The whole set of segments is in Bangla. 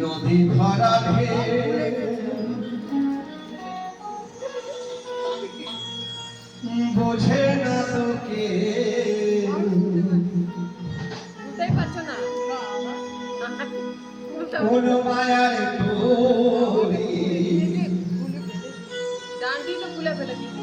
নদী ভরা বোঝে না তোকে। কোন মায়ার ডান্ডি তো খুলে ফেলে দিবি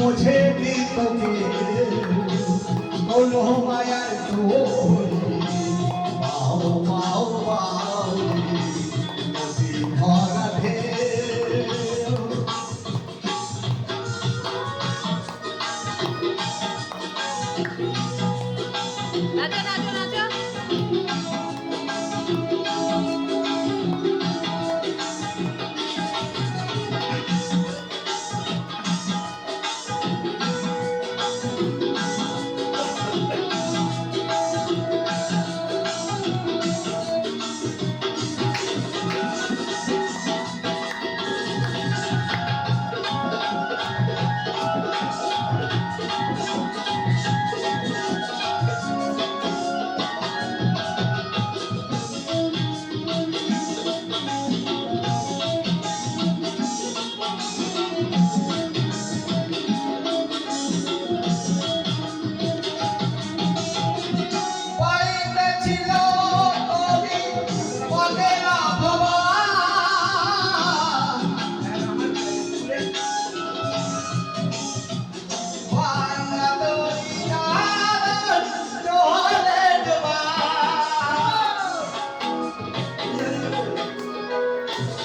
মোঝে দিতকে ও মোহমায়া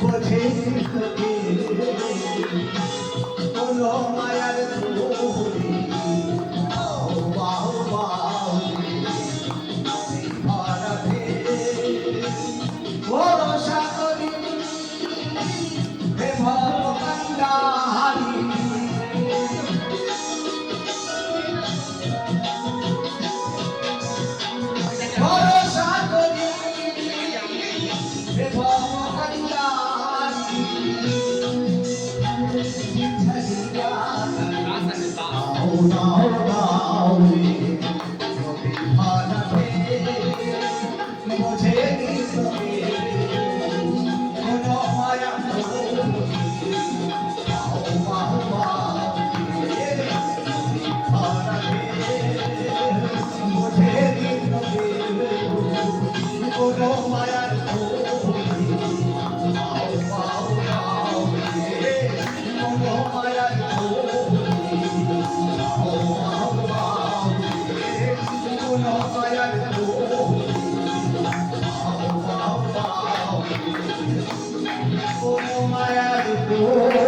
Oh, no, my 才是家，才是家，道，道，道。como uma é do.